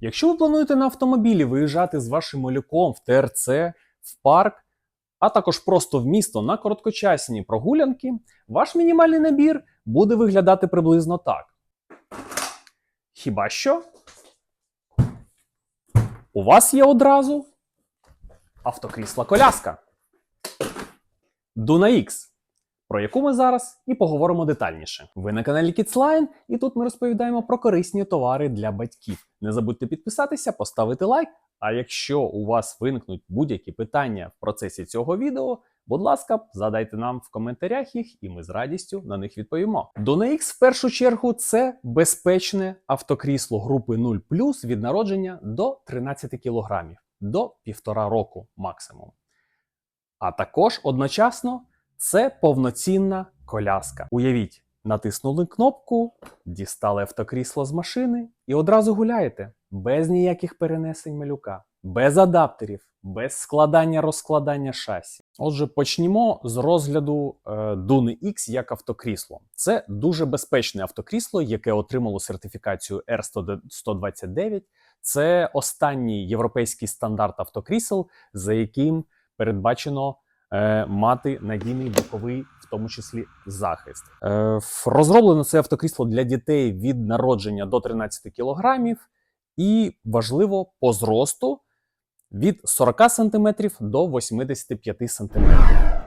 Якщо ви плануєте на автомобілі виїжджати з вашим малюком в ТРЦ, в парк, а також просто в місто на короткочасні прогулянки, ваш мінімальний набір буде виглядати приблизно так. Хіба що? У вас є одразу автокрісла коляска Duna X, про яку ми зараз і поговоримо детальніше. Ви на каналі Kidsline, і тут ми розповідаємо про корисні товари для батьків. Не забудьте підписатися, поставити лайк. А якщо у вас виникнуть будь-які питання в процесі цього відео, будь ласка, задайте нам в коментарях їх, і ми з радістю на них відповімо. Dona X в першу чергу це безпечне автокрісло групи 0 від народження до 13 кг, до півтора року максимум. А також одночасно це повноцінна коляска. Уявіть, натиснули кнопку, дістали автокрісло з машини і одразу гуляєте без ніяких перенесень малюка, без адаптерів, без складання розкладання шасі. Отже, почнімо з розгляду е, Duni X як автокрісло. Це дуже безпечне автокрісло, яке отримало сертифікацію R129. Це останній європейський стандарт автокрісел, за яким передбачено мати надійний боковий, в тому числі захист. Е, розроблено це автокрісло для дітей від народження до 13 кілограмів, і важливо по зросту від 40 см до 85 см.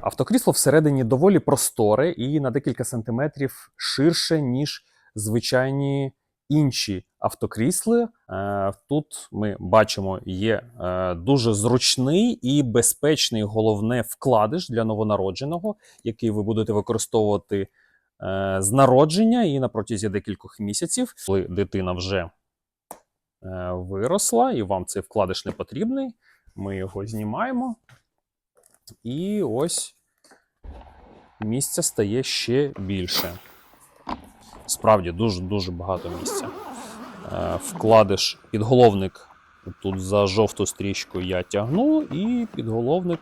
Автокрісло всередині доволі просторе і на декілька сантиметрів ширше, ніж звичайні інші автокрісли. Е, Тут ми бачимо, є е, дуже зручний і безпечний головне вкладиш для новонародженого, який ви будете використовувати е, з народження і на протязі декількох місяців, коли дитина вже виросла, і вам цей вкладиш не потрібний. Ми його знімаємо. І ось місця стає ще більше. Справді дуже-дуже багато місця. Е, Вкладиш підголовник тут за жовту стрічку я тягну, і підголовник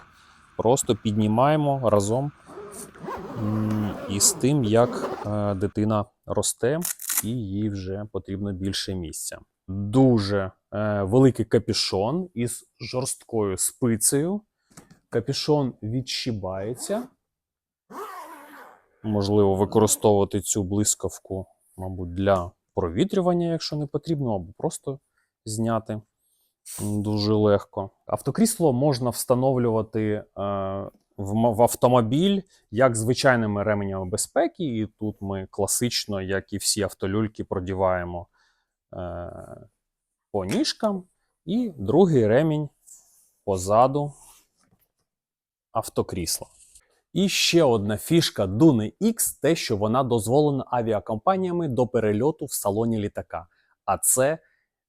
просто піднімаємо разом із тим, як е, дитина росте, і їй вже потрібно більше місця. Дуже е, великий капюшон із жорсткою спицею. Капюшон відщібається. Можливо, використовувати цю блискавку, мабуть, для провітрювання, якщо не потрібно, або просто зняти дуже легко. Автокрісло можна встановлювати е, в, автомобіль як звичайними ременями безпеки, і тут ми класично, як і всі автолюльки, продіваємо е, по ніжкам, і другий ремінь позаду автокрісла. І ще одна фішка Dune X те, що вона дозволена авіакомпаніями до перельоту в салоні літака. А це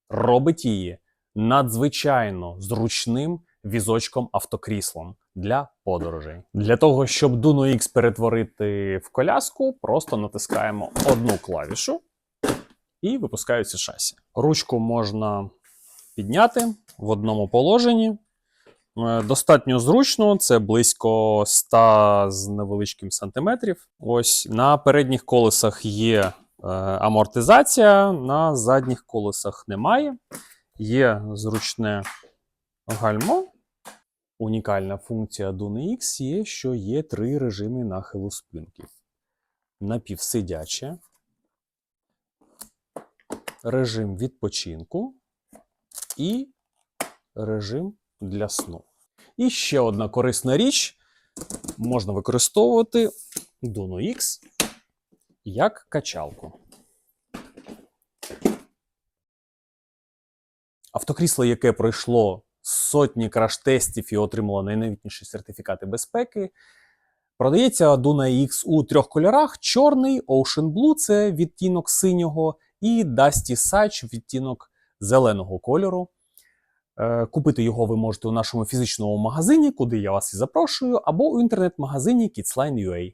робить її надзвичайно зручним візочком автокріслом для подорожей. Для того, щоб Dune X перетворити в коляску, просто натискаємо одну клавішу і випускаються шасі. Ручку можна підняти в одному положенні. Е, Достатньо зручно, це близько 100 з невеличким сантиметрів. Ось на передніх колесах є е, амортизація, на задніх колесах немає. Є зручне гальмо. Унікальна функція Dune X є, що є три режими нахилу спинки: напівсидяче, режим відпочинку і режим для сну. І ще одна корисна річ: можна використовувати Duno X як качалку. Автокрісло, яке пройшло сотні краш-тестів і отримало найновітніші сертифікати безпеки, продається Duna X у трьох кольорах: чорний, Ocean Blue це відтінок синього, і Dusty Sage відтінок зеленого кольору. Е, Купити його ви можете у нашому фізичному магазині, куди я вас і запрошую, або у інтернет-магазині Kidsline.ua.